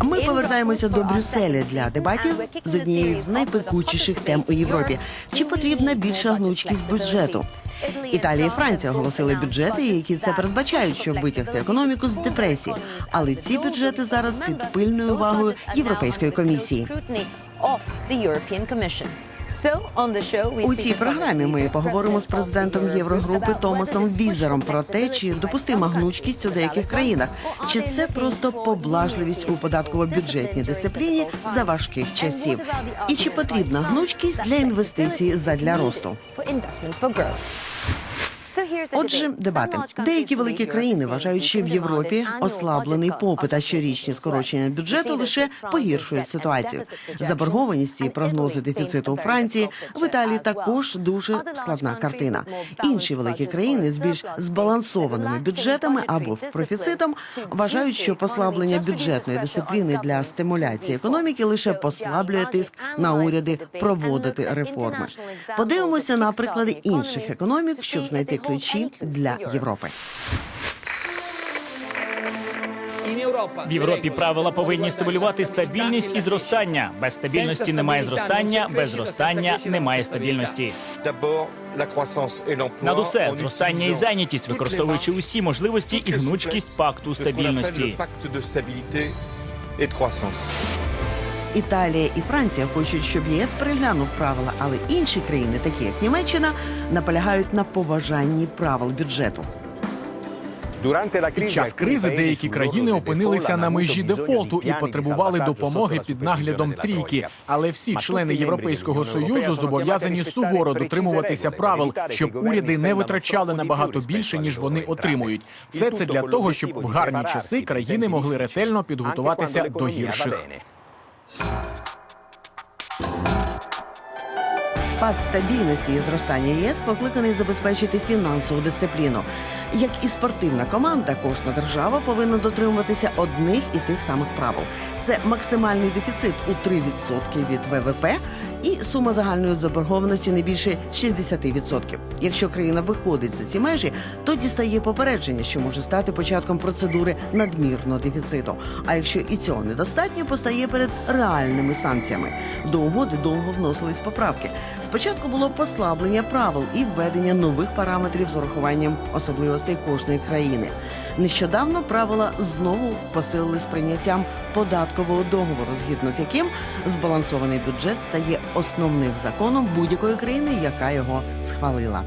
Ми повертаємося до Брюсселя для дебатів з однієї з найпекучіших тем у Європі. Чи потрібна більша гнучкість бюджету? Італія і Франція оголосили бюджети, які це передбачають, щоб витягти економіку з депресії. Але ці бюджети зараз під пильною увагою Європейської комісії. У цій програмі ми поговоримо з президентом Єврогрупи Томасом Візером про те, чи допустима гнучкість у деяких країнах, чи це просто поблажливість у податково-бюджетній дисципліні за важких часів, і чи потрібна гнучкість для інвестицій задля росту. Отже, дебати деякі великі країни вважають, що в Європі ослаблений попит, а щорічні скорочення бюджету лише погіршують ситуацію. Заборгованість і прогнози дефіциту у Франції в Італії також дуже складна картина. Інші великі країни з більш збалансованими бюджетами або профіцитом вважають, що послаблення бюджетної дисципліни для стимуляції економіки лише послаблює тиск на уряди проводити реформи. Подивимося на приклади інших економік, щоб знайти ключі для Європи. В Європі правила повинні стимулювати стабільність і зростання. Без стабільності немає зростання, без зростання немає стабільності. Над усе зростання і зайнятість, використовуючи усі можливості і гнучкість пакту стабільності. Італія і Франція хочуть, щоб ЄС переглянув правила, але інші країни, такі як Німеччина, наполягають на поважанні правил бюджету. Під час кризи деякі країни опинилися на межі дефолту і потребували допомоги під наглядом трійки. Але всі члени Європейського союзу зобов'язані суворо дотримуватися правил, щоб уряди не витрачали набагато більше ніж вони отримують. Все це для того, щоб в гарні часи країни могли ретельно підготуватися до гірших. Пакт стабільності і зростання ЄС покликаний забезпечити фінансову дисципліну. Як і спортивна команда, кожна держава повинна дотримуватися одних і тих самих правил. Це максимальний дефіцит у 3% від ВВП і сума загальної заборгованості не більше 60%. Якщо країна виходить за ці межі, то дістає попередження, що може стати початком процедури надмірного дефіциту. А якщо і цього недостатньо, постає перед реальними санкціями. До угоди довго вносились поправки. Спочатку було послаблення правил і введення нових параметрів з урахуванням особливостей кожної країни. Нещодавно правила знову посилили з прийняттям податкового договору, згідно з яким збалансований бюджет стає основним законом будь-якої країни, яка його схвалила.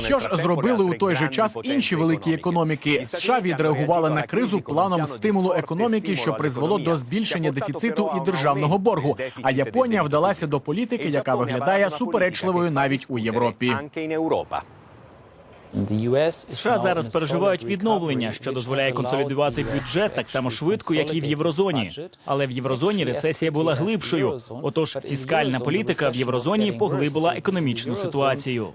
Що ж зробили у той же час інші великі економіки? США відреагували на кризу планом стимулу економіки, що призвело до збільшення дефіциту і державного боргу. А Японія вдалася до політики, яка виглядає суперечливою навіть у Європі. США зараз переживають відновлення, що дозволяє консолідувати бюджет так само швидко, як і в єврозоні. Але в єврозоні рецесія була глибшою. Отож, фіскальна політика в єврозоні поглибила економічну ситуацію.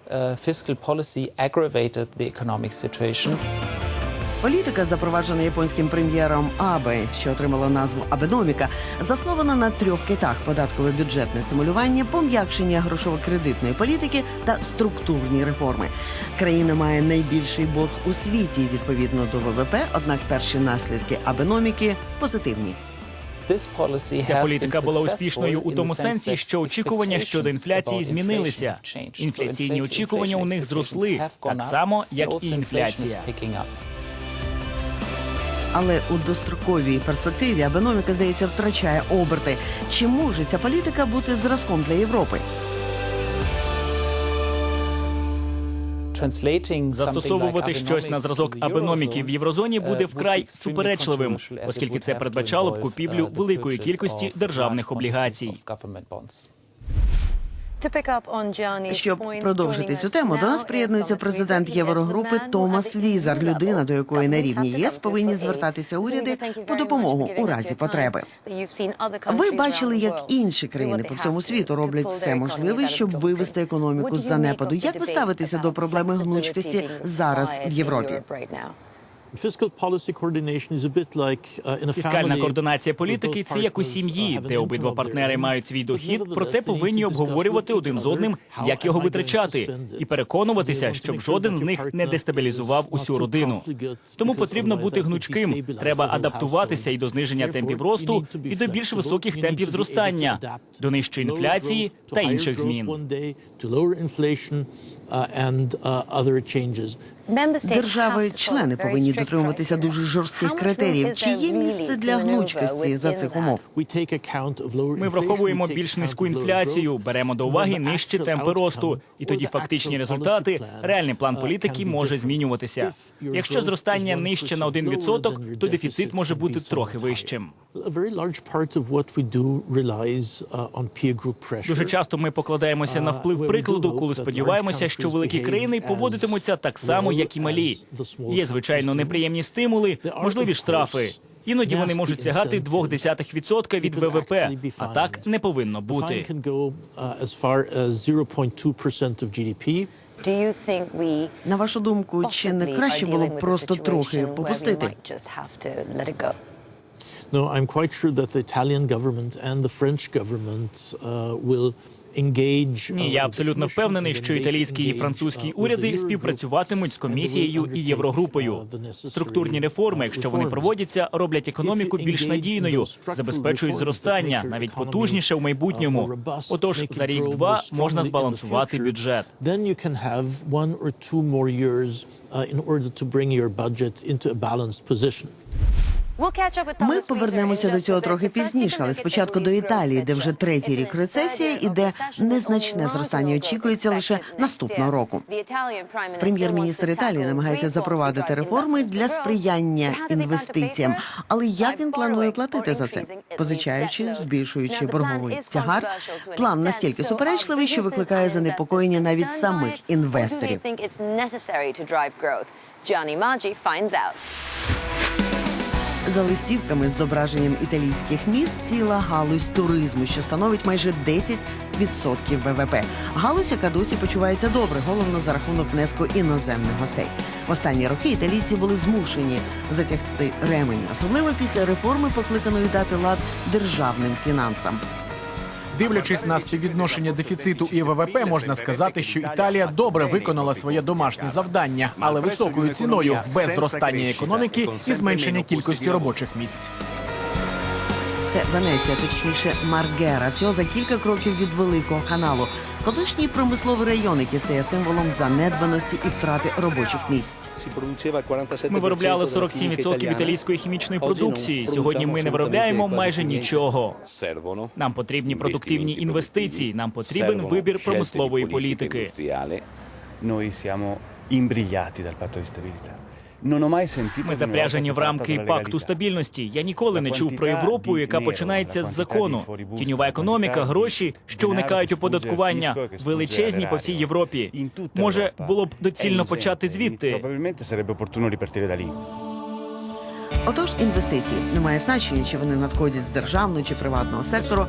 Політика, запроваджена японським прем'єром Абе, що отримала назву Абеноміка, заснована на трьох китах: податкове бюджетне стимулювання, пом'якшення грошово-кредитної політики та структурні реформи. Країна має найбільший борг у світі відповідно до ВВП. Однак перші наслідки Абеноміки позитивні. Ця політика була успішною у тому сенсі, що очікування щодо інфляції змінилися. Інфляційні очікування у них зросли так само, як і інфляція. Але у достроковій перспективі Абеноміка, здається, втрачає оберти. Чи може ця політика бути зразком для Європи? Застосовувати щось на зразок абеноміки в єврозоні буде вкрай суперечливим, оскільки це передбачало б купівлю великої кількості державних облігацій. Щоб продовжити цю тему, до нас приєднується президент Єврогрупи Томас Візар, людина, до якої на рівні ЄС повинні звертатися уряди по допомогу у разі потреби. Ви бачили, як інші країни по всьому світу роблять все можливе, щоб вивести економіку з занепаду. Як ви ставитеся до проблеми гнучкості зараз в Європі? Фіскальна координація політики це як у сім'ї, де обидва партнери мають свій дохід, проте повинні обговорювати один з одним, як його витрачати, і переконуватися, щоб жоден з них не дестабілізував усю родину. Тому потрібно бути гнучким. Треба адаптуватися і до зниження темпів росту, і до більш високих темпів зростання, до нижчої інфляції та інших змін. Держави-члени повинні дотримуватися дуже жорстких критеріїв. Чи є місце для гнучкості за цих умов? Ми враховуємо більш низьку інфляцію, беремо до уваги нижчі темпи росту, і тоді фактичні результати, реальний план політики може змінюватися. Якщо зростання нижче на 1%, то дефіцит може бути трохи вищим. Дуже часто ми покладаємося на вплив прикладу, коли сподіваємося, що великі країни поводитимуться так само, як і малі. Є звичайно неприємні стимули, можливі штрафи. Іноді вони можуть сягати 0,2% від ВВП, а так не повинно бути. На вашу думку, чи не краще було б просто трохи попустити? No, I'm quite sure that the Italian government and the French government uh, will. Ні, я абсолютно впевнений, що італійський і французький уряди співпрацюватимуть з комісією і єврогрупою. Структурні реформи, якщо вони проводяться, роблять економіку більш надійною, забезпечують зростання, навіть потужніше в майбутньому. Отож, за рік-два можна збалансувати бюджет. Uh, in order to bring your budget into a balanced position. Ми повернемося до цього трохи пізніше, але спочатку до Італії, де вже третій рік рецесія і де незначне зростання очікується лише наступного року. Прем'єр-міністр Італії намагається запровадити реформи для сприяння інвестиціям. Але як він планує платити за це, позичаючи, збільшуючи борговий тягар? План настільки суперечливий, що викликає занепокоєння навіть самих інвесторів. Gianni Maggi finds out. За листівками з зображенням італійських міст ціла галузь туризму, що становить майже 10% ВВП. Галузь, яка досі почувається добре, головно за рахунок внеску іноземних гостей. В останні роки італійці були змушені затягти ремені, особливо після реформи, покликаної дати лад державним фінансам. Дивлячись на співвідношення дефіциту і ВВП, можна сказати, що Італія добре виконала своє домашнє завдання, але високою ціною без зростання економіки і зменшення кількості робочих місць. Це Венеція, точніше Маргера, всього за кілька кроків від великого каналу. Колишній промисловий район, який стає символом занедбаності і втрати робочих місць. Ми виробляли 47% італійської хімічної продукції. Сьогодні ми не виробляємо майже нічого. Нам потрібні продуктивні інвестиції. Нам потрібен вибір промислової політики. Noi siamo imbrigliati dal patto di stabilità. Sentito Ми запряжені в рамки пакту стабільності. Я ніколи не чув про Європу, яка починається з закону. Тіньова економіка, гроші, що уникають оподаткування, величезні по всій Європі. Може, було б доцільно почати звідти. Отож, інвестиції немає значення, чи вони надходять з державного чи приватного сектору.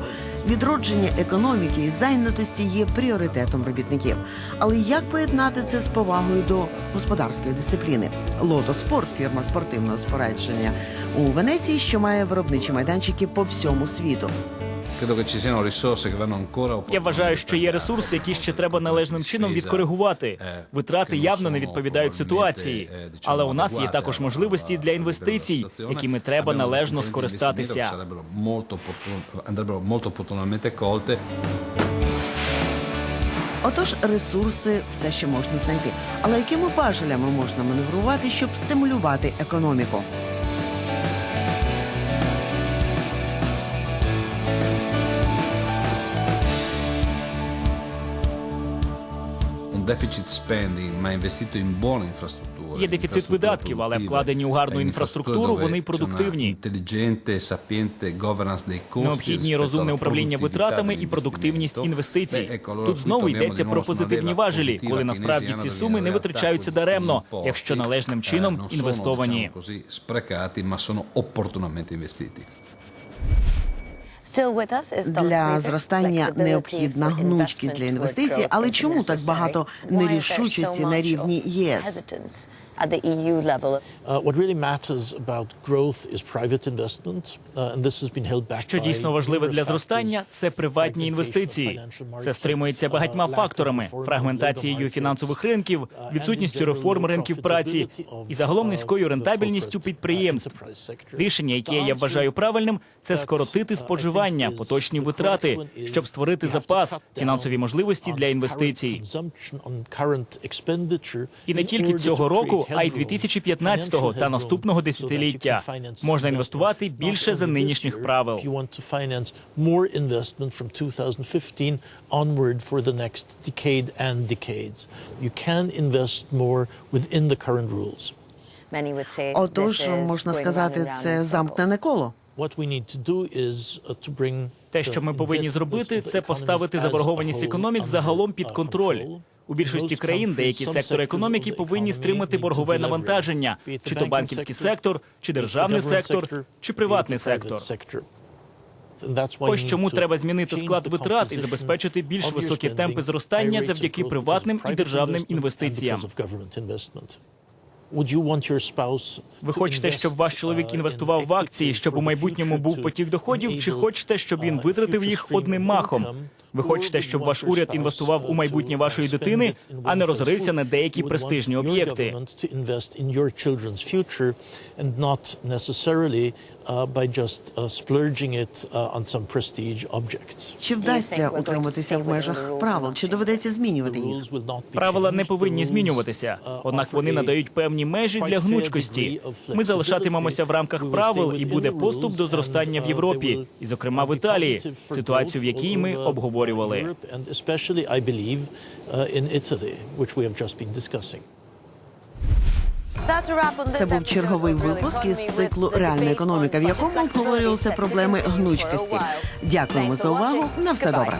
Відродження економіки і зайнятості є пріоритетом робітників. Але як поєднати це з повагою до господарської дисципліни? Лото Спорт, фірма спортивного спорядження у Венеції, що має виробничі майданчики по всьому світу. Credo che ci siano risorse che vanno ancora Я вважаю, що є ресурси, які ще треба належним чином відкоригувати. Витрати явно не відповідають ситуації, але у нас є також можливості для інвестицій, якими треба належно скористатися. Andrebbero molto opportunamente colte. Отож, ресурси все ще можна знайти. Але якими важелями можна маневрувати, щоб стимулювати економіку? Deficit spending, ma investito in buone infrastrutture. Є дефіцит видатків, але вкладені у гарну інфраструктуру, вони продуктивні. Необхідні розумне управління витратами і продуктивність інвестицій. Тут знову йдеться про позитивні важелі, коли насправді ці суми не витрачаються даремно, якщо належним чином non sono, інвестовані. Для зростання необхідна гнучкість для інвестицій. Але чому так багато нерішучості на рівні ЄС? At the EU level. Uh, what really matters about growth is private investment, uh, and this has been held back Що дійсно важливе для зростання, це приватні інвестиції. Це стримується багатьма факторами: фрагментацією фінансових ринків, відсутністю реформ ринків праці і загалом низькою рентабельністю підприємств. Рішення, яке я вважаю правильним, це скоротити споживання, поточні витрати, щоб створити запас, фінансові можливості для інвестицій. І не тільки цього року, а й 2015-го та наступного десятиліття можна інвестувати більше за нинішніх правил. If you want to finance more investment from 2015 onward for the next decade and decades, you can invest more within the current rules. Many would say Отож, можна сказати, це замкнене коло. What we need to do is uh, to bring Те, що ми повинні зробити, це поставити заборгованість економік загалом під uh, контроль. У більшості країн деякі сектори економіки повинні стримати боргове навантаження, чи то банківський сектор, чи державний сектор, чи приватний сектор. Ось чому треба змінити склад витрат і забезпечити більш високі темпи зростання завдяки приватним і державним інвестиціям. Ви хочете, щоб ваш чоловік uh, інвестував в акції, щоб у майбутньому був потік доходів, чи хочете, щоб він uh, витратив їх одним махом? Ви хочете, щоб ваш уряд інвестував у майбутнє вашої дитини, а не розорився на деякі престижні об'єкти. Uh, by just uh, splurging it uh, on some prestige objects. Чи вдасться утриматися в межах правил, чи доведеться змінювати The їх? rules will not be Правила не changed. повинні The rules, змінюватися, uh, однак вони надають певні межі для гнучкості. Ми залишатимемося в рамках правил, і буде the поступ rules до зростання в uh, Європі, і, зокрема, в be Італії, ситуацію, в якій ми uh, обговорювали. Uh, which we have just been discussing. Це був черговий випуск із циклу Реальна економіка, в якому обговорювалися проблеми гнучкості. Дякуємо за увагу. На все добре.